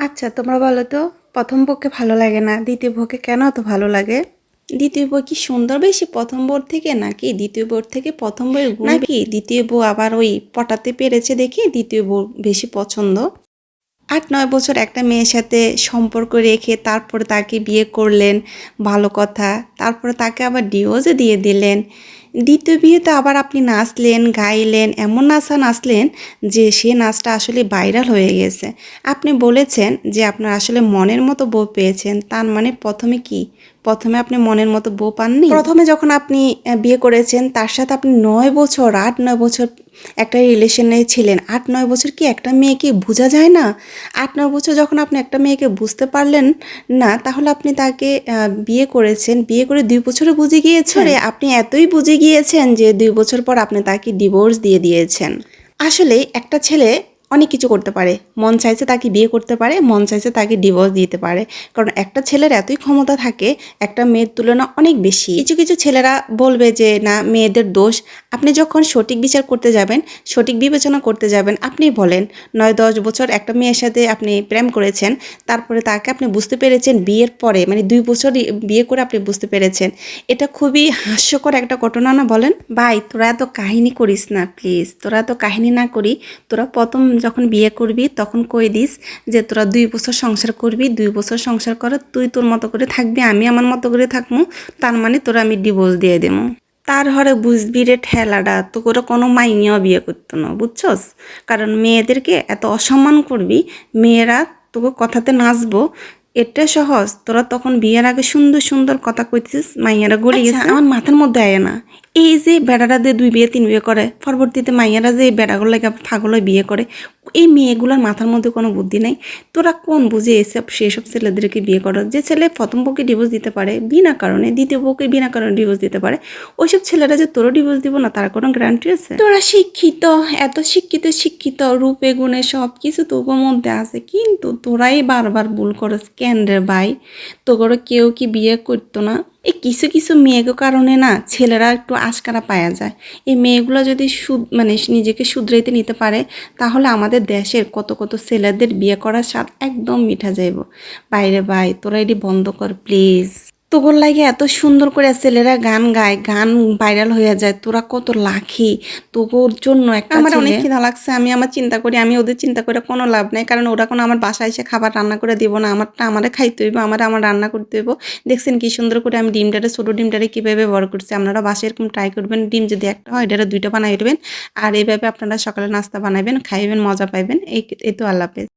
আচ্ছা তোমরা বলো তো প্রথম বউকে ভালো লাগে না দ্বিতীয় বউকে কেন এত ভালো লাগে? দ্বিতীয় বউ কি সুন্দর বেশি প্রথম বউর থেকে নাকি? দ্বিতীয় বউর থেকে প্রথম বউয়ের গুণ নাকি? দ্বিতীয় বউ আবার ওই পটাতে পেরেছে দেখে দ্বিতীয় বউ বেশি পছন্দ। আট নয় বছর একটা মেয়ের সাথে সম্পর্ক রেখে তারপরে তাকে বিয়ে করলেন ভালো কথা। তারপরে তাকে আবার ডিভোর্সে দিয়ে দিলেন। দ্বিতীয় বিয়েতে আবার আপনি নাচলেন, গাইলেন, এমন নাচা নাচলেন যে সে নাচটা আসলে ভাইরাল হয়ে গেছে। আপনি বলেছেন যে আপনার আসলে মনের মতো বউ পেয়েছেন, তার মানে প্রথমে কি? প্রথমে আপনি মনের মতো বউ পাননি? প্রথমে যখন আপনি বিয়ে করেছেন তার সাথে আপনি নয় বছর আট নয় বছর একটা রিলেশনে ছিলেন। আট নয় বছর কি একটা মেয়েকে বোঝা যায় না? আট নয় বছর যখন আপনি একটা মেয়েকে বুঝতে পারলেন না তাহলে আপনি তাকে বিয়ে করেছেন। বিয়ে করে দুই বছরে বুঝে গিয়েছেন। আরে, আপনি এতই বুঝে গিয়েছেন যে দুই বছর পর আপনি তাকে ডিভোর্স দিয়ে দিয়েছেন। আসলে একটা ছেলে অনেক কিছু করতে পারে। মন চাইছে তাকে বিয়ে করতে পারে, মন চাইছে তাকে ডিভোর্স দিতে পারে। কারণ একটা ছেলের এতই ক্ষমতা থাকে, একটা মেয়ের তুলনা অনেক বেশি। কিছু কিছু ছেলেরা বলবে যে, না, মেয়েদের দোষ। আপনি যখন সঠিক বিচার করতে যাবেন, সঠিক বিবেচনা করতে যাবেন, আপনি বলেন, নয়, দশ বছর একটা মেয়ের সাথে আপনি প্রেম করেছেন, তারপরে তাকে আপনি বুঝতে পেরেছেন বিয়ের পরে মানে দুই বছর বিয়ে করে আপনি বুঝতে পেরেছেন। এটা খুবই হাস্যকর একটা ঘটনা না বলেন? ভাই, তোরা এত কাহিনী করিস না, প্লিজ। তোরা এত কাহিনী না করি, তোরা প্রথম যখন বিয়ে করবি, তখন কই দিস যে তোরা দুই বছর সংসার করবি, দুই বছর সংসার করে তুই তোর মতো করে থাকবি, আমি আমার মতো করে থাকব তার মানে তোরা আমি ডিভোর্স দিয়ে দেবো তার হরে বুঝবি রে ঠেলাটা তো করে কোনো মাইনিও বিয়ে করতো না, বুঝছস? কারণ মেয়েদেরকে এত অসম্মান করবি, মেয়েরা তোকে কথাতে নাচবো এটা সহজ। তোরা তখন বিয়ের আগে সুন্দর সুন্দর কথা কইতিস মাইয়ারা গড়ে গেছে আমার মাথার মধ্যে আয় না। এই যে বেড়াটা দিয়ে দুই বিয়ে, তিন বিয়ে করে, পরবর্তীতে মাইয়ারা যে এই বেড়াগুলো হয়ে বিয়ে করে, এই মেয়েগুলোর মাথার মধ্যে কোনো বুদ্ধি নাই? তোরা কোন বুঝে এসব সেসব ছেলেদেরকে বিয়ে করো? যে ছেলে প্রথম বউকে ডিভোর্স দিতে পারে, বিনা কারণে, দ্বিতীয় বউকে বিনা কারণে ডিভোর্স দিতে পারে, ওইসব ছেলেরা যে তোরও ডিভোর্স দিব না, তার কোনো গ্যারান্টি আছে? তোরা শিক্ষিত, এত শিক্ষিত শিক্ষিত, রূপে, গুণে সব কিছু তোর মধ্যে আছে, কিন্তু তোরাই বারবার ভুল করস কেন রে ভাই? তোর কেউ কি বিয়ে করতো না? এই কিছু কিছু মেয়েকে কারণে না ছেলেরা একটু আশকারা পায়া যায়। এই মেয়েগুলো যদি সুদ মানে নিজেকে শুধরাইতে নিতে পারে, তাহলে আমাদের দেশের কত কত ছেলেদের বিয়ে করার স্বাদ একদম মিঠা যাইব। বাইরে বাই তোরা এটি বন্ধ কর, প্লিজ। তোর লাগে এত সুন্দর করে ছেলেরা গান গায় গান ভাইরাল হয়ে যায় তোরা কত লাখি। তোর জন্য একটা আমার অনেক খিদা লাগছে আমি আমার চিন্তা করি আমি ওদের চিন্তা করে কোনো লাভ নাই কারণ ওরা কোনো আমার বাসায় এসে খাবার রান্না করে দিব না আমারটা আমারে খাইতে হইব আমার আমার রান্না করতে হইব। দেখছেন কি সুন্দর করে আমি ডিমটারে ছোটো ডিমটারে কীভাবে ব্যবহার করছি আপনারা বাসায় এরকম ট্রাই করবেন ডিম যদি একটা হয় এটারে দুইটা বানাই দেবেন আর এইভাবে আপনারা সকালে নাস্তা বানাবেন খাইবেন মজা পাইবেন এই এই তো আল্লাহ হাফেজ।